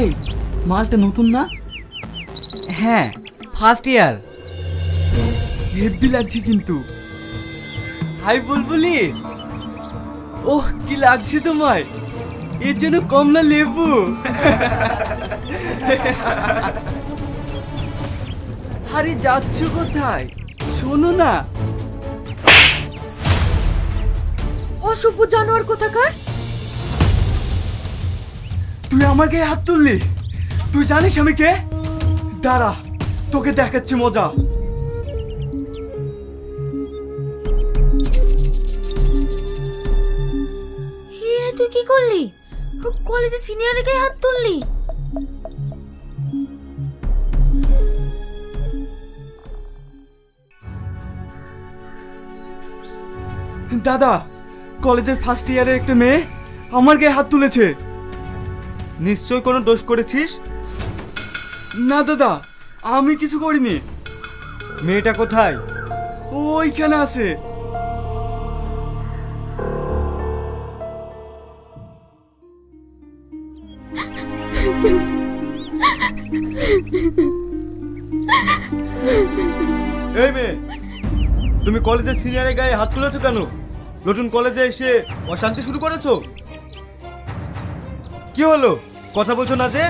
এই মালটা নতুন না? হ্যাঁ ফার্স্ট ইয়ার হেভি লাগছে কিন্তু। হাই বুলবুলি। ওহ কি লাগছে তোমায়? এর জন্য কমলা লেবু। আরে যাচ্ছ কোথায়? শোনো না। অসভ্য জানোয়ার কোথাকার? তুই আমার গায়ে হাত তুললি? তুই জানিস আমি কে? দাঁড়া তোকে দেখাচ্ছি মজা। তুই কি করলি? কলেজে সিনিয়রের গায়ে হাত তুললি? দাদা, কলেজের ফার্স্ট ইয়ারে একটা মেয়ে আমার গায়ে হাত তুলেছে। নিশ্চয় কোনো দোষ করেছিস? না দাদা, আমি কিছু করিনি। মেয়েটা কোথায়? ওইখানে আছে। কলেজের সিনিয়রের গায়ে হাত তুলেছো কেন? নতুন কলেজে এসে অশান্তি শুরু করেছ? কি হলো? কথা বলছো না যে?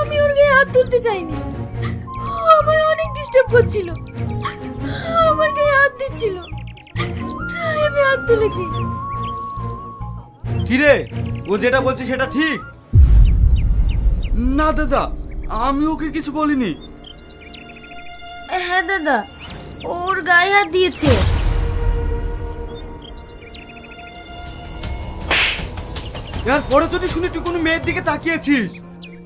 আমি ওর গায়ে হাত তুলতে চাইনি। আমার অনেক ডিস্টার্ব করছিল। আমার গায়ে হাত দিচ্ছিল। তাই আমি হাত তুলেছি। কি রে ও যেটা বলছে সেটা ঠিক? না দাদা আমি ওকে কিছু বলিনি। হ্যাঁ দাদা। ওর গায়ে হাত দিয়েছে। এর পরে যদি শুনি তুই কোনো মেয়ের দিকে তাকিয়েছিস,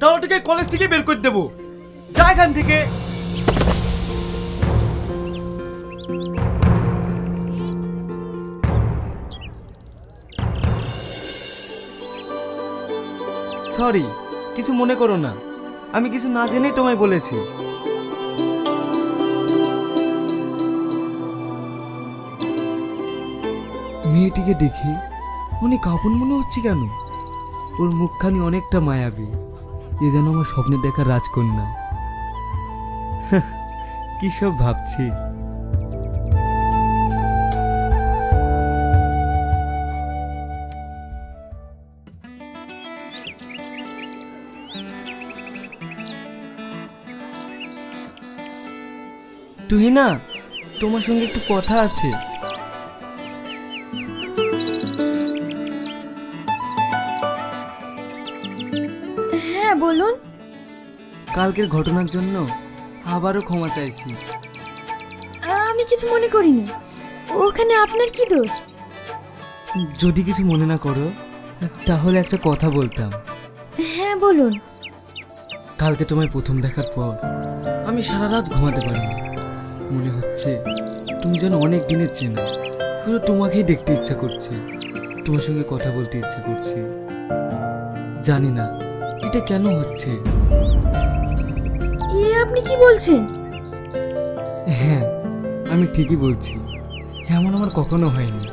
তাহলে তোকে কলেজ থেকে বের করে দেবো। যা এখান থেকে। সরি কিছু মনে করো না। আমি কিছু না জেনেই তোমায় বলেছি। মেয়েটিকে দেখে অনেক আপন মনে হচ্ছে কেন? ওর মুখখানি অনেকটা মায়াবী। এ যেন আমার স্বপ্নে দেখা রাজকন্যা। কি সব ভাবছি। তুহিনা তোমার সঙ্গে একটু কথা আছে। কালকের ঘটনার জন্য আবারও ক্ষমা চাইছি। আমি কিছু মনে করিনি। ওখানে আপনার কি দোষ? যদি কিছু মনে না করো তাহলে একটা কথা বলতাম। হ্যাঁ বলুন। কালকে তোমায় প্রথম দেখার পর আমি সারা রাত ঘুমাতে পারিনি। মনে হচ্ছে তুমি যেন অনেক দিনের চেনা। পুরো তোমাকেই দেখতে ইচ্ছা করছে। তোমার সঙ্গে কথা বলতে ইচ্ছা করছে। জানি না এটা কেন হচ্ছে? আপনি কি বলছেন? হ্যাঁ আমি ঠিকই বলছি। এমন আমার কখনো হয়নি।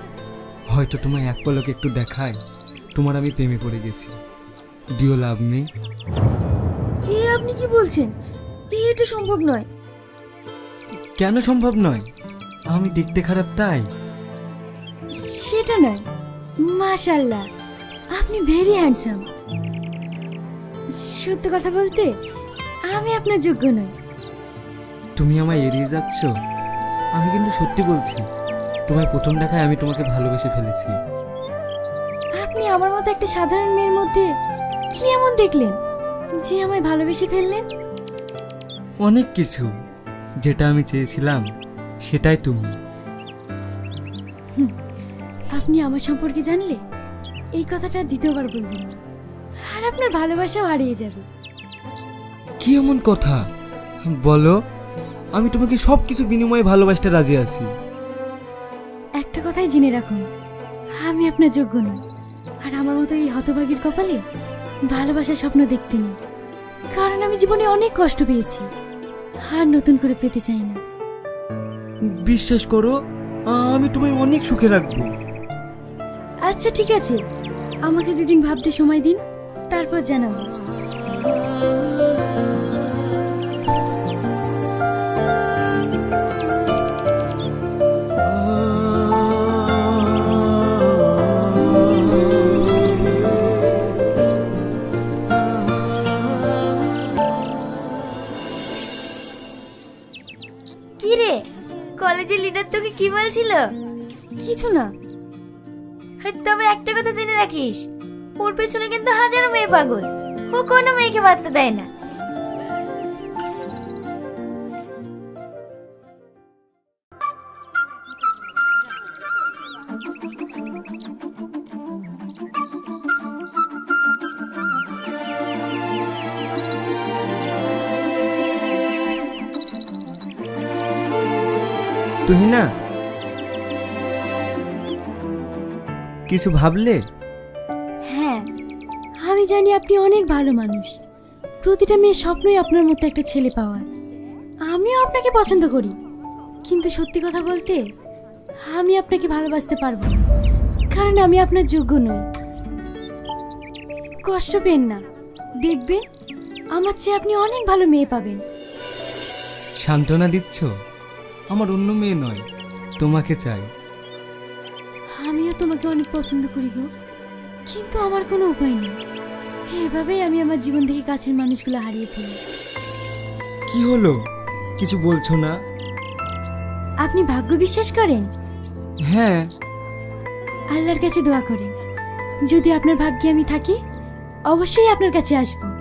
হয়তো তোমায় এক পলকে একটু দেখায় তোমার আমি প্রেমে পড়ে গেছি। ডিও লাভ মি এ আপনি কি বলছেন? এটা সম্ভব নয়। কেন সম্ভব নয়? আমি দেখতে খারাপ তাই। সেটা নয়। মাশাল্লাহ আপনি ভেরি হ্যান্ডসাম সত্য কথা বলতে আমি আপনার যোগ্য নই। তুমি আমায় এড়িয়ে যাচ্ছ? আমি কিন্তু সত্যি বলছি তোমার প্রথম দেখায় আমি তোমাকে ভালোবেসে ফেলেছি। আপনি আমার মতো একটা সাধারণ মেয়ের মধ্যে কি এমন দেখলেন যে আমায় ভালোবেসে ফেললেন? অনেক কিছু যেটা আমি চেয়েছিলাম সেটাই তুমি। আপনি আমার সম্পর্কে জানলে এই কথাটা দ্বিতীয়বার বলবেন না। আর আপনার ভালোবাসাও হারিয়ে যাবে। কি এমন কথা? বলো আমি তোমাকে সব কিছু বিনিময়ে ভালোবাসতে রাজি আছি। একটা কথাই জেনে রাখুন আমি আপনার যোগ্য নই। আর আমার মতো এই হতভাগীর কপালে ভালোবাসার স্বপ্ন দেখতে নেই। কারণ আমি জীবনে অনেক কষ্ট পেয়েছি আর নতুন করে পেতে চাই না। বিশ্বাস করো আমি তোমায় অনেক সুখে রাখব। আচ্ছা ঠিক আছে। আমাকে দুদিন ভাবতে সময় দিন তারপর জানাব। লিডার তোকে কি বলছিল? কিছু না। তবে একটা কথা জেনে রাখিস, ওর পেছনে কিন্তু হাজারো মেয়ে পাগল। ও কোনো মেয়েকে বার্তা দেয় না। তুই না কিছু ভাবলে? হ্যাঁ আমি জানি আপনি অনেক ভালো মানুষ। প্রতিটা মেয়ের স্বপ্নই আপনার মতো একটা ছেলে পাওয়ার আমিও আপনাকে পছন্দ করি। কিন্তু সত্যি কথা বলতে আমি আপনাকে ভালোবাসতে পারব না। কারণ আমি আপনার যোগ্য নই। কষ্ট পেন না। দেখবেন আমার চেয়ে আপনি অনেক ভালো মেয়ে পাবেন। সান্ত্বনা দিচ্ছ? আমার অন্য মেয়ে নয় তোমাকে চাই। আমিও তোমাকে অনেক পছন্দ করি গো কিন্তু আমার কোনো উপায় নেই। এভাবেই আমি আমার জীবন থেকে কাছের মানুষগুলো হারিয়ে ফেলি। কি হলো? কিছু বলছো না? আপনি ভাগ্য বিশ্বাস করেন? হ্যাঁ। আল্লাহর কাছে দোয়া করেন। যদি আপনার ভাগ্যে আমি থাকি অবশ্যই আপনার কাছে আসব।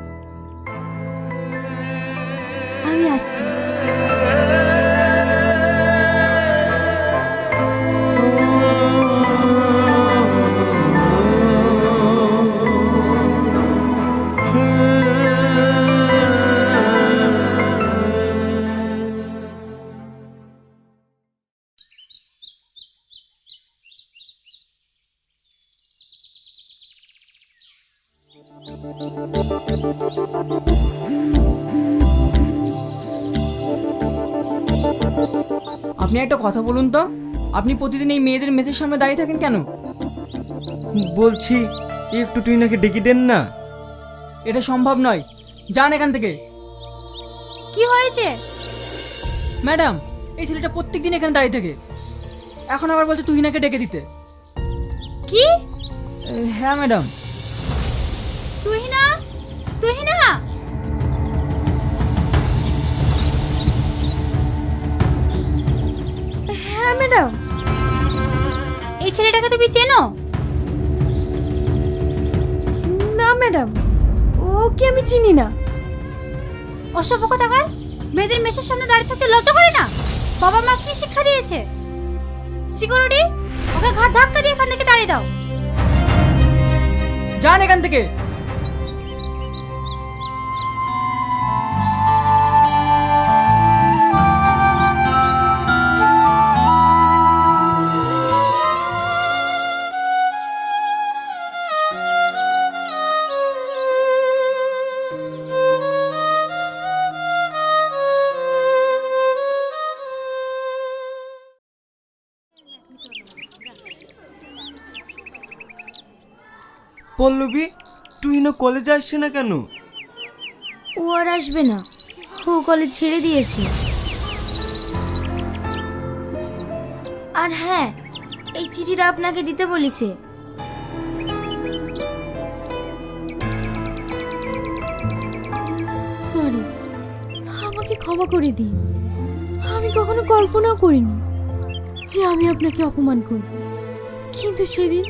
একটা কথা বলুন তো? আপনি প্রতিদিন এই মেয়েদের মেসের সামনে দাঁড়িয়ে থাকেন কেন? বলছি একটু তুই নাকি ডেকে দেন না? এটা সম্ভব নয়। যান এখান থেকে। কি হয়েছে? ম্যাডাম এই ছেলেটা প্রত্যেকদিন এখানে দাঁড়িয়ে থাকে। এখন আবার বলছে তুই নাকি ডেকে দিতে। কি? হ্যাঁ ম্যাডাম। তুই না হ্যাঁ ম্যাডাম। এই ছেলেটাকে তুমি চেনো? না ম্যাডাম। ওকে আমি চিনি না। অসভ্য কথাকার? মেয়েদের মেসের সামনে দাঁড়িয়ে থাকতে লজ্জা করে না? বাবা মা কি শিক্ষা দিয়েছে? সিকিউরিটি ওকে ঘাট ধাক্কা দিয়ে এখান থেকে তাড়িয়ে দাও। যান এখান থেকে। পল্লবী তুই না কলেজে আসছে না কেন? ও আর আসবে না। ও কলেজ ছেড়ে দিয়েছে। আর হ্যাঁ এই চিঠিটা আপনাকে দিতে বলেছে। সরি আমাকে ক্ষমা করে দিন। আমি কখনো কল্পনাও করিনি যে আমি আপনাকে অপমান করব। কিন্তু সেদিন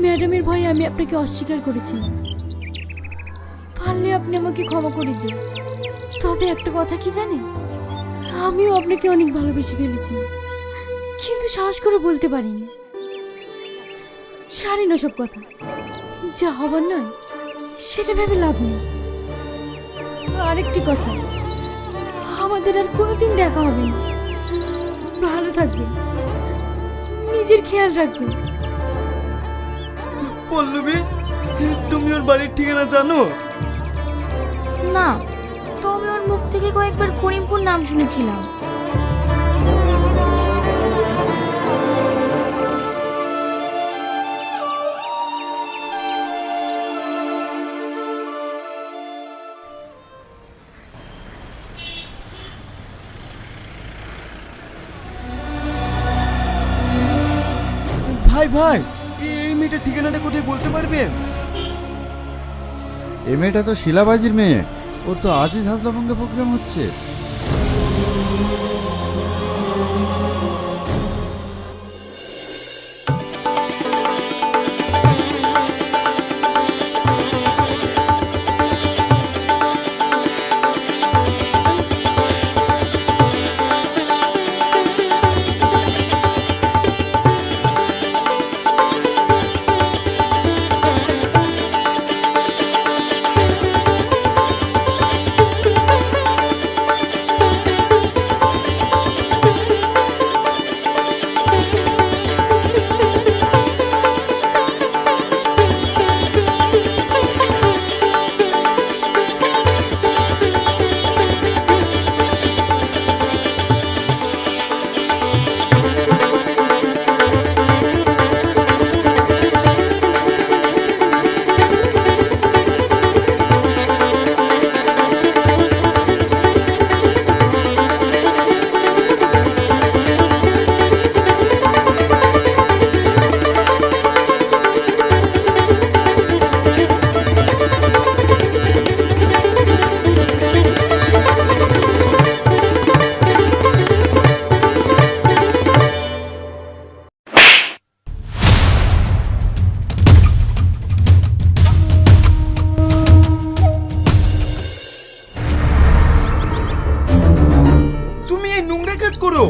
ম্যাডামের ভয়ে আমি আপনাকে অস্বীকার করেছিলাম। পারলে আপনি আমাকে ক্ষমা করে দিন। তবে একটা কথা কি জানেন? আমিও আপনাকে অনেক ভালোবেসে ফেলেছি। কিন্তু সাহস করে বলতে পারিনি। সারি না সব কথা। যা হবার নয়, সেটা ভেবে লাভ নেই। আরেকটি কথা, আমাদের আর কোনোদিন দেখা হবে না। ভালো থাকবেন। নিজের খেয়াল রাখবেন। পল্লবী তুমি ওর বাড়ির ঠিকানা জানো? না তবে ওর মুখ থেকে কয়েকবার করিমপুর নাম শুনেছিলাম। ভাই ভাই! মেয়েটার ঠিকানাটা কোথায় বলতে পারবে? এ মেয়েটা তো শিলাবাজির মেয়ে। ওর তো আজই হাসলাভঙ্গে প্রোগ্রাম হচ্ছে। করো।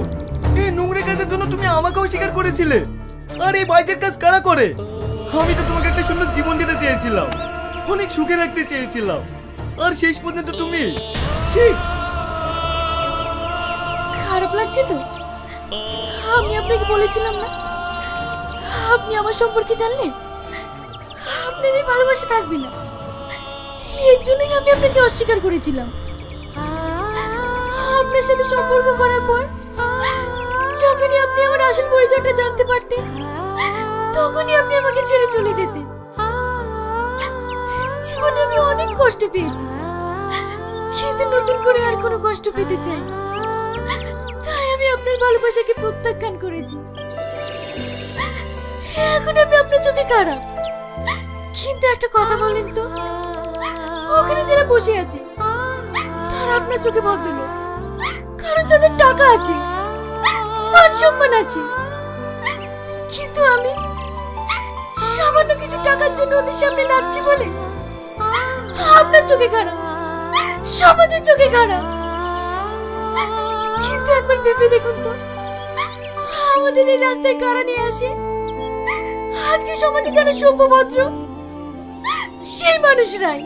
এই নোংরা কাজের জন্য তুমি আমাকেও স্বীকার করেছিলে। আর এই বাজের কাজ কারা করে? আমি তো তোমাকে একটা সুন্দর জীবন দিতে চেয়েছিলাম। অনেক সুখে রাখতে চেয়েছিলাম। আর শেষ পর্যন্ত তুমি? ছি! খারাপ লাগছে তো? আমি আপনাকে বলেছিলাম না? আপনি আমার সম্পর্কে জানলে আপনার এই ভালোবাসা থাকবে না। এর জন্যই আমি আপনাকে অস্বীকার করেছিলাম। আপনার সাথে সম্পর্ক করার পর, যখনই আপনি আমার আসল পরিচয়টা জানতে পারতেন, তখনই আপনি আমাকে ছেড়ে চলে যেতেন। জীবনে আমি অনেক কষ্ট পেয়েছি, কিন্তু নতুন করে আর কোনো কষ্ট পেতে চাই তাই আমি আপনার ভালোবাসাকে প্রত্যাখ্যান করেছি। এখন আমি আপনার চোখে খারাপ কিন্তু একটা কথা বলেন তো, ওখানে যারা বসে আছে, তারা আপনার চোখে ভদ্রলোক। কারণ তাদের টাকা আছে। মান সম্মান আছে। কিন্তু আমি সামান্য কিছু টাকার জন্য ওদের সামনে নাচছি বলে? আপনার চোখে খারাপ, সমাজের চোখে খারাপ। কিন্তু একবার ভেবে দেখুন তো, আমাদের এই রাস্তায় কারা নিয়ে আসে? আজকে সমাজে যারা সভ্যভদ্র, সেই মানুষরাই।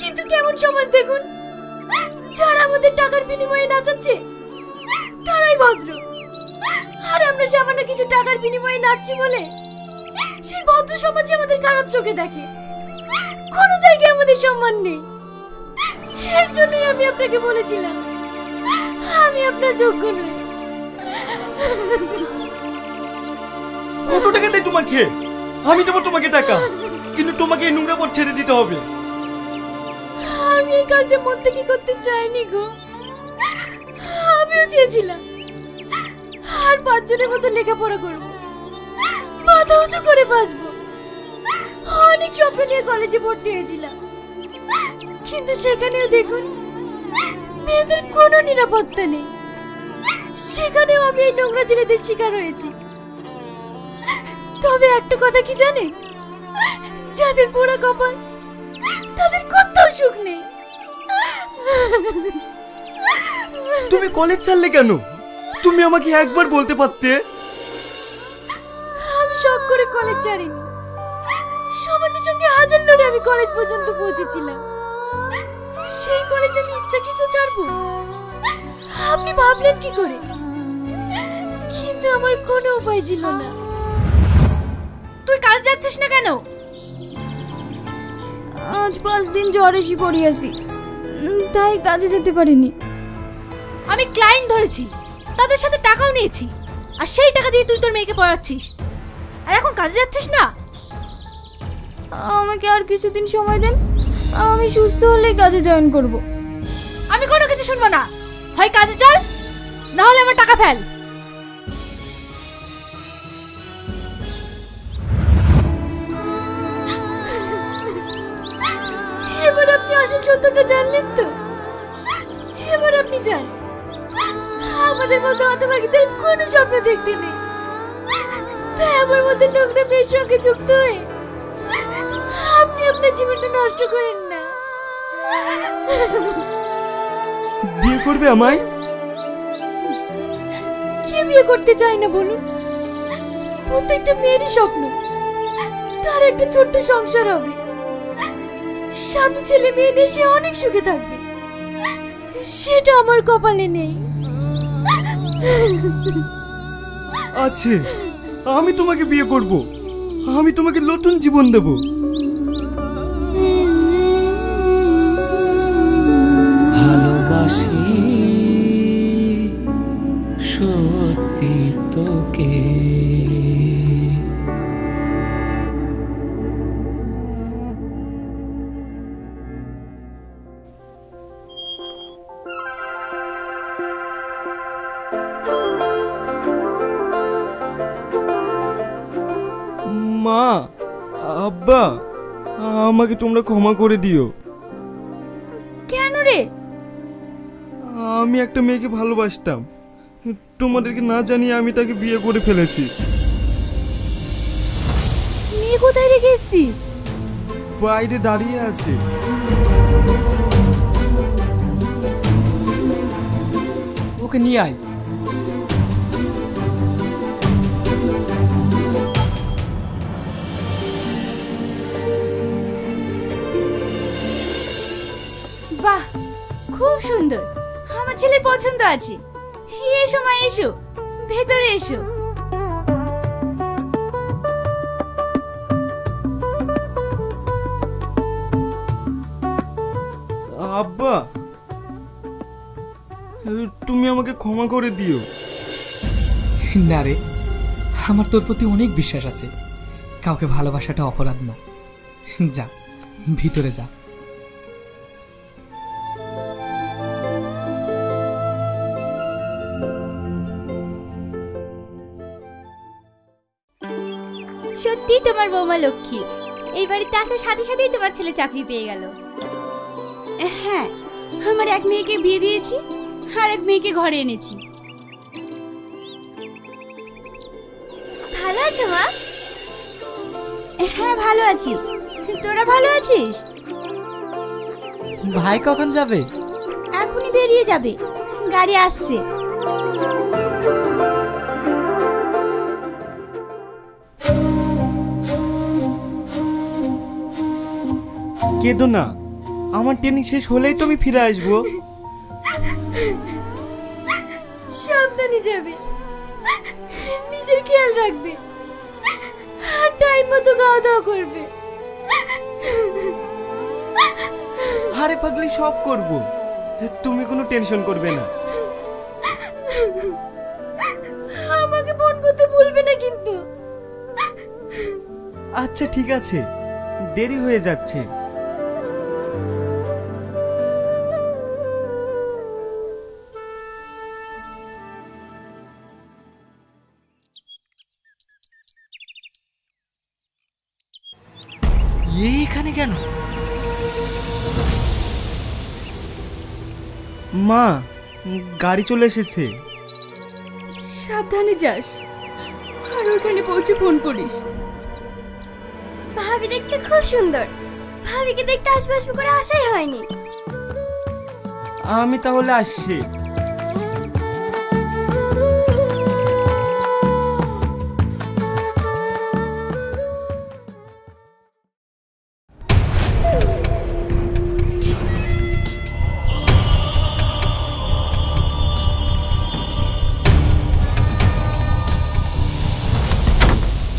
কিন্তু কেমন সমাজ দেখুন? যারা আমাদের টাকার বিনিময়ে নাচাচ্ছে, তারাই ভদ্র। আর আমরা সামান্য কিছু টাকার বিনিময়ে নাচছি বলে সেই ভদ্র সমাজে আমাদের খারাপ চোখে দেখে। কোনো জায়গায় আমাদের সম্মান নেই। এর জন্যই আমি আপনাকে বলেছিলাম, আমি আপনার যোগ্য নই। কত টাকা দেয় তোমাকে? আমি দেবো তোমাকে টাকা, কিন্তু তোমাকে এই নোংরা পথ ছেড়ে দিতে হবে। আমি এই কাজটা মন থেকে করতে চাইনি গো? আমিও চেয়েছিলাম। আর পাঁচজনের মতো লেখাপড়া করব। মাথা উঁচু করে বাঁচবো। অনেক স্বপ্ন নিয়ে কলেজে ভর্তি হয়েছিলাম। কিন্তু সেখানেও দেখুন, মেয়েদের কোনো নিরাপত্তা নেই। সেখানেও আমি এই নোংরা ছেলেদের শিকার হয়েছি। তবে একটা কথা কি জানেন? যাদের পোড়া কপাল, তাদের কোথাও সুখ নেই। তুমি কলেজ ছাড়লে কেন? তুমি আমাকে একবার বলতে পারতে? আমি শখ করে কলেজ ছাড়িনি। সমাজের সঙ্গে হাজার লড়ে আমি কলেজ পর্যন্ত পৌঁছেছিলাম। সেই কলেজ আমি ইচ্ছাকৃত ছাড়বো। আপনি ভাবলেন কি করে? কিন্তু আমার কোনো উপায় ছিল না। তুই কাল যাচ্ছিস না কেন? আজ পাঁচ দিন জ্বর এসে পড়িয়াছি। তাই কাজে যেতে পারিনি। আমি ক্লায়েন্ট ধরেছি। তাদের সাথে টাকাও নিয়েছি। আর সেই টাকা দিয়ে তুই তোর মেয়েকে পড়াচ্ছিস। আর এখন কাজে যাচ্ছিস না? আমাকে আর কিছুদিন সময় দেন। আমি সুস্থ হলে কাজে জয়েন করব। আমি কোনো কিছু শুনব না। হয় কাজে চল না হলে আমার টাকা ফেল। সত্যটা জানলেন তো? এবার আপনি যান। আমাদের মতো হতভাগীদের কোনো স্বপ্ন দেখতে নেই। তাই আমার মতো নোংরা মেয়ের সঙ্গে যুক্ত হয়ে আপনি আপনার জীবনটা নষ্ট করেন না। বিয়ে করবে আমায়? কে বিয়ে করতে চায় না বলুন? প্রত্যেকটা মেয়েরই স্বপ্ন। তার একটা ছোট্ট সংসার হবে। স্বামী ছেলে মেয়ে নিয়ে সে অনেক সুখে থাকবে। সেটা আমার কপালে নেই। আছে আমি তোমাকে বিয়ে করব। আমি তোমাকে নতুন জীবন দেব। ভালোবাসি আব্বা আমাকে তোমরা ক্ষমা করে দিও। কেন রে? আমি একটা মেয়েকে ভালোবাসতাম। তোমাদেরকে না জানিয়ে আমি তাকে বিয়ে করে ফেলেছি। মেয়ে কোথায় রেখে এসছিস? বাইরে দাঁড়িয়ে আছে। ওকে নিয়ে আয়। বাহ খুব সুন্দর। আমার ছেলের পছন্দ আছে। এসো মা এসো। ভেতরে এসো। আব্বা তুমি আমাকে ক্ষমা করে দিও। না রে আমার তোর প্রতি অনেক বিশ্বাস আছে। কাউকে ভালোবাসাটা অপরাধ না। যা ভিতরে যা। তোমার বৌমা লক্ষ্মী। এই বাড়িতে আসার সাথে সাথেই তোমার ছেলে চাকরি পেয়ে গেল। হ্যাঁ আমার এক মেয়েকে বিয়ে দিয়েছি আর এক মেয়েকে ঘরে এনেছি। ভালো আছো মা? হ্যাঁ ভালো আছি। তোরা ভালো আছিস? ভাই কখন যাবে? এখনই বেরিয়ে যাবে। গাড়ি আসছে। কেঁদো না। আমার ট্রেনিং শেষ হলেই তো আমি ফিরে আসব। সাবধানে যাবে। নিজের খেয়াল রাখবে। আর টাইম মতো খাওয়া দাওয়া করবে। হারে পাগলি সব করব। তুমি কোনো টেনশন করবে না। আমাকে ফোন করতে ভুলবে না কিন্তু। আচ্ছা ঠিক আছে। দেরি হয়ে যাচ্ছে। এখানে কেন? মা গাড়ি চলে এসেছে। সাবধানে যাস। আর ওখানে পৌঁছে ফোন করিস। ভাবি দেখতে খুব সুন্দর। ভাবিকে দেখতে আসবে আসবে করে আসাই হয়নি। আমি তাহলে আসছি।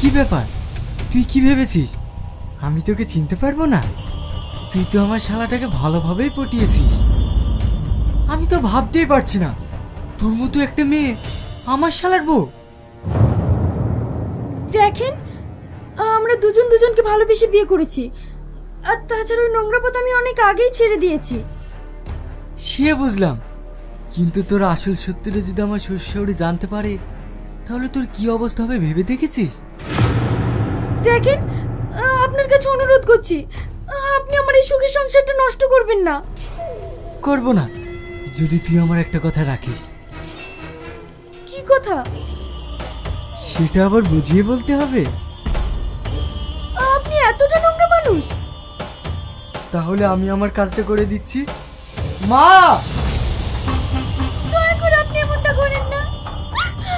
কি ব্যাপার? তুই কি ভেবেছিস? আমি তোকে চিনতে পারব না। তুই তো আমার শালাটাকে ভালোভাবেই পটিয়েছিস। আমি তো ভাবতেই পারছি না। তোর মতো একটা মেয়ে আমার শালার বউ। দেখেন আমরা দুজন দুজনকে ভালোবেসে বিয়ে করেছি। আর তাছাড়া ওই নোংরা পথ আমি অনেক আগেই ছেড়ে দিয়েছি। সে বুঝলাম। কিন্তু তোর আসল সত্যটা যদি আমার শ্বশুরে জানতে পারে তাহলে তোর কি অবস্থা হবে ভেবে দেখেছিস? দেখেন আপনার কাছে অনুরোধ করছি আপনি আমার এই সুখের সংসারটা নষ্ট করবেন না। করব না। যদি তুই আমার একটা কথা রাখিস। কি কথা? সেটা আবার বুঝিয়ে বলতে হবে। আপনি এতটা নোংরা মানুষ। তাহলে আমি আমার কাজটা করে দিচ্ছি। মা! দয়া করে আপনি এমনটা করেন না।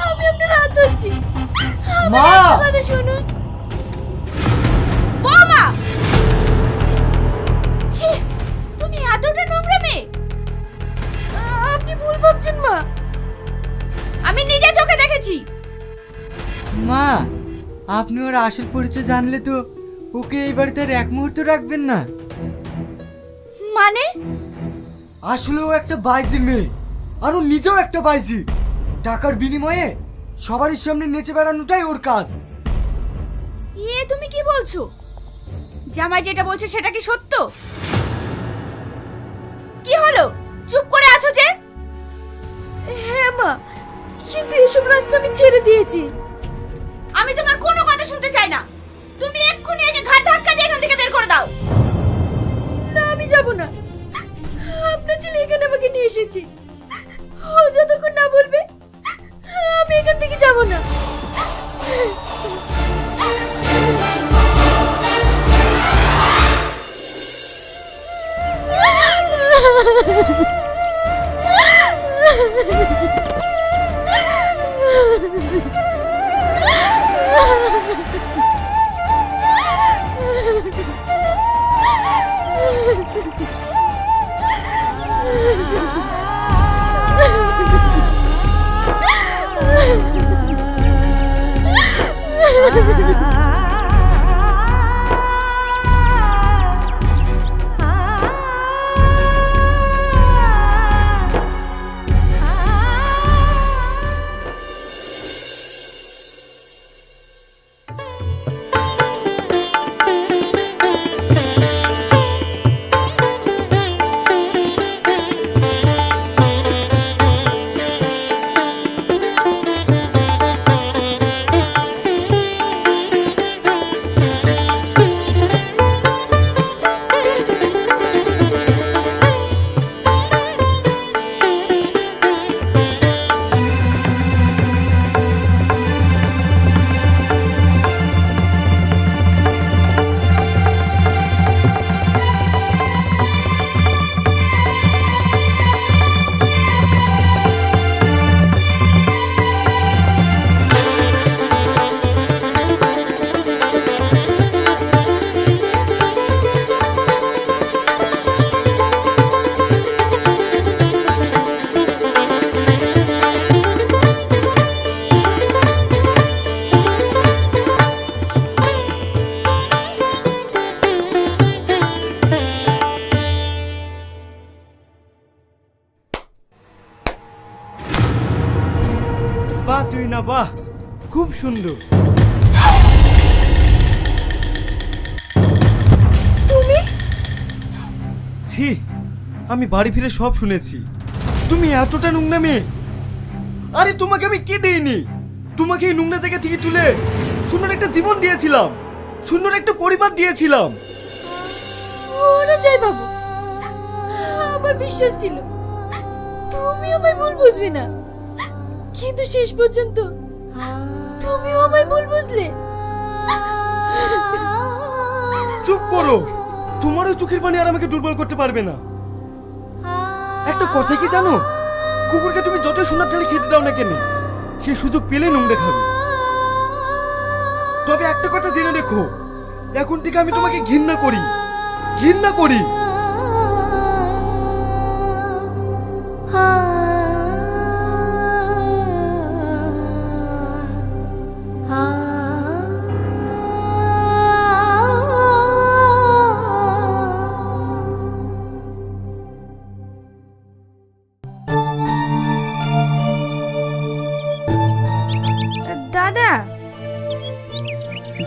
আমি আপনার হাত ধরছি। আমার মা! একটা কথা শুনুন। এতটা নোংরা মেয়ে। আপনি ভুল ভাবছেন মা। আমি নিজে চোখে দেখেছি। মা আপনি ওর আসল পরিচয় জানলে তো ওকে এই বাড়িতে আর এক মুহূর্ত রাখবেন না। মানে? আসলে ও একটা বাইজির মেয়ে আর ও নিজেও একটা বাইজি। টাকার বিনিময়ে সবারই সামনে নেচে বেড়ানোটাই ওর কাজ। এ তুমি কি বলছো? জামাই যেটা বলছে সেটা কি সত্য? এসব রাস্তা আমি ছেড়ে দিয়েছি। আমি তোমার কোনো কথা শুনতে চাই না। তুমি এক্ষুনি একে ঘাট ধাক্কা দিয়ে এখান থেকে বের করে দাও। না, আমি যাব না। আপনার ছেলে এখানে আমাকে নিয়ে এসেছি। ও যতক্ষণ না বলবে, আমি এখান থেকে যাব না। বাহ আমি বাড়ি ফিরে সব শুনেছি। তুমি এতটা নোংরা মেয়ে। আরে তোমাকে আমি কে দেইনি? তোমাকে এই নোংরা জায়গা থেকে তুলে সুন্দর একটা জীবন দিয়েছিলাম। সুন্দর একটা পরিবার দিয়েছিলাম। ওরা যাই বাবু আমার বিশ্বাস ছিল। তুমি আমায় ভুল বুঝবে না। কিন্তু শেষ পর্যন্ত তুমিও আমায় ভুল বুঝলে। চুপ করো। তোমারও চোখের পানি আর আমাকে দুর্বল করতে পারবে না। একটা কথা কি জানো? কুকুরকে তুমি যত সোনার ঠেলে খেতে দাও না কেন, সে সুযোগ পেলে নোংরে খাবে। তবে একটা কথা জেনে রেখো, এখন থেকে আমি তোমাকে ঘৃণা করি ঘৃণা করি।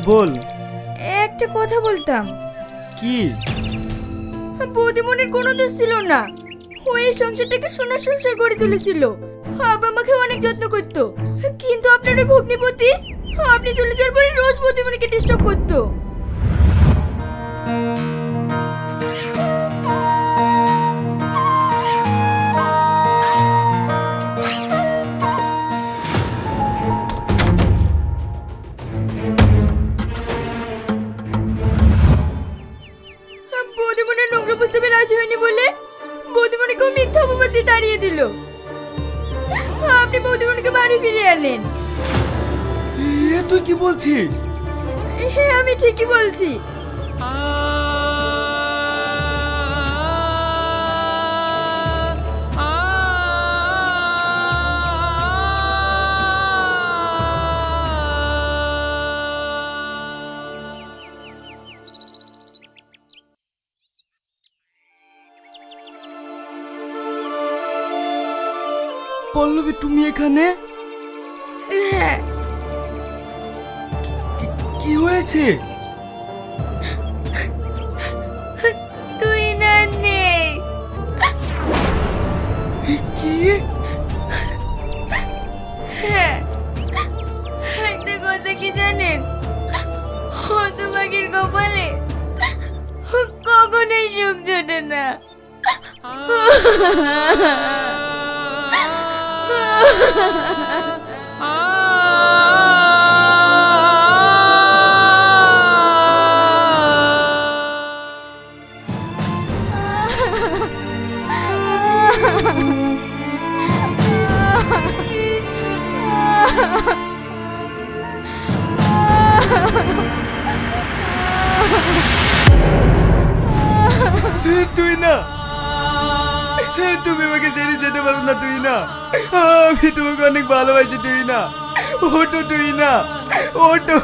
বল। একটা কথা বলতাম। কি? বৌদিমনির কোনো দোষ ছিল না। ও এই সংসারটাকে সোনার সংসার গড়ে তুলেছিল। বাবা আমাকে অনেক যত্ন করত। কিন্তু আপনার ওই ভগ্নিপতি? আপনি চলে যাওয়ার পরে রোজ বৌদিমনিকে ডিস্টার্ব করতো। বৌদিমনির নোংরা বুঝতে পেরে রাজি হয়নি বলে বৌদিমণিকে মিথ্যা অপবাদ দিয়ে তাড়িয়ে দিল। আপনি বৌদিমণিকে বাড়ি ফিরিয়ে আনেন। তুই কি বলছিস? হ্যাঁ আমি ঠিকই বলছি। পল্লবী তুমি এখানে? হ্যাঁ। কি হয়েছে? তুই না নেই। কি? হ্যাঁ। একটা কথা কি জানেন? হতভাগীর কপালে কখনোই সুখ জোটে না। তুই না তুমি আমাকে ছেড়ে যেতে পারো না তুই না। আমি তোমাকে অনেক ভালোবাসি তুই না। ওটো তুই না। ওটো।